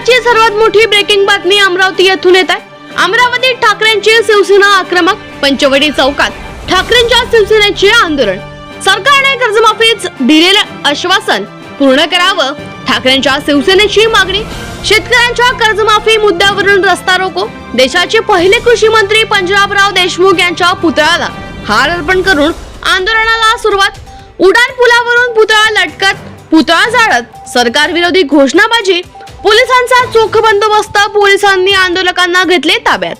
आताची सर्वात मोठी ब्रेकिंग बातमी अमरावती येथून येत आहे. अमरावतीत ठाकरेंची शिवसेना आक्रमक पंचवडी चौकात ठाकरेंच्या शिवसेनेचे आंदोलन. सरकारने कर्जमाफीच दिलेलं आश्वासन पूर्ण करावं ठाकरेंच्या शिवसेनेची मागणी. शेतकऱ्यांच्या कर्जमाफी मुद्द्यावरून रस्ता रोको. देशाचे पहिले कृषी मंत्री पंजाबराव देशमुख यांच्या पुतळ्याला हार अर्पण करून आंदोलनाला सुरुवात. उडान पुलावरून पुतळा लटकत पुतळा जाळत सरकार विरोधी घोषणाबाजी पोलिसांचा चोख बंदोबस्त पोलिसांनी आंदोलकांना घेतले ताब्यात.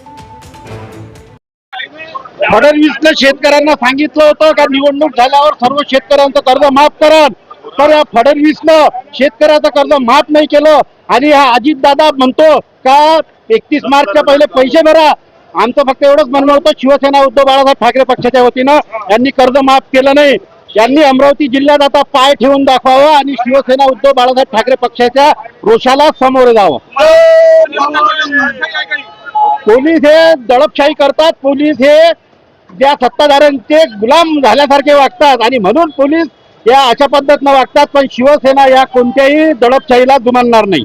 फडणवीसनं शेतकऱ्यांना सांगितलं होतं का निवडणूक झाल्यावर सर्व शेतकऱ्यांचं कर्ज माफ करत तर फडणवीसनं शेतकऱ्याचं कर्ज माफ नाही केलं. आणि हा अजित दादा म्हणतो का एकतीस मार्चच्या पहिले पैसे भरा. आमचं फक्त एवढंच म्हणणं होतं शिवसेना उद्धव बाळासाहेब ठाकरे पक्षाच्या वतीनं यांनी कर्ज माफ केलं नाही. यांनी अमरावती जिल्ह्यात आता पाय ठेवून दाखवावं आणि शिवसेना उद्धव बाळासाहेब ठाकरे पक्षाच्या रोषाला समोर जावं. पोलीस हे दडपशाही करतात पोलीस हे ज्या सत्ताधाऱ्यांचे गुलाम झाल्यासारखे वागतात आणि म्हणून पोलीस या अशा पद्धतीनं वागतात पण शिवसेना या कोणत्याही दडपशाहीला जुमानणार नाही.